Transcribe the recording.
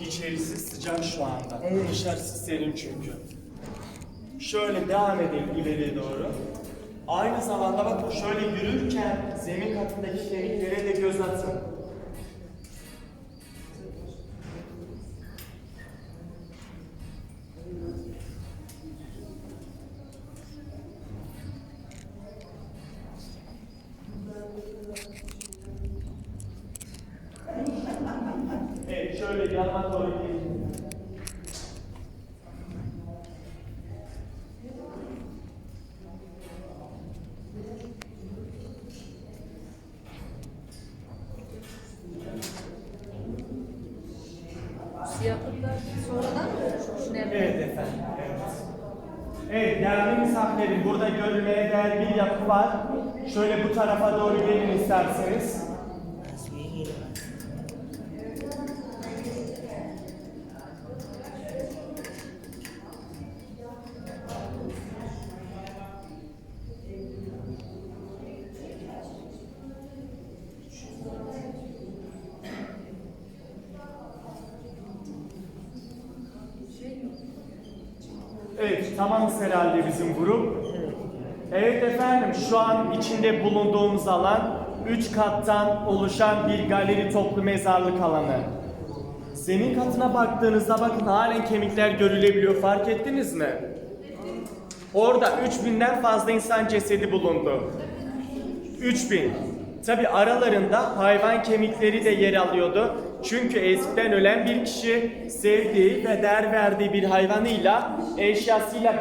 İçerisi sıcak şu anda. Evet. Dışarısı serin çünkü. Şöyle devam edelim ileriye doğru. Aynı zamanda bakın şöyle yürürken zemin katındaki kemiklere de göz atın. Evet, şöyle yanına. Yapıtlar sonradan mı oluşmuş? Evet efendim, evet. Evet, değerli misafirlerim, burada görülmeye değer bir yapı var. Şöyle bu tarafa doğru gelin isterseniz. Evet, tamamız herhalde bizim grup. Evet efendim, şu an içinde bulunduğumuz alan 3 kattan oluşan bir galeri toplu mezarlık alanı. Zemin katına baktığınızda bakın halen kemikler görülebiliyor. Fark ettiniz mi? Orada 3000'den fazla insan cesedi bulundu. 3000. Tabi aralarında hayvan kemikleri de yer alıyordu. Çünkü eskiden ölen bir kişi sevdiği ve değer verdiği bir hayvanıyla, eşyasıyla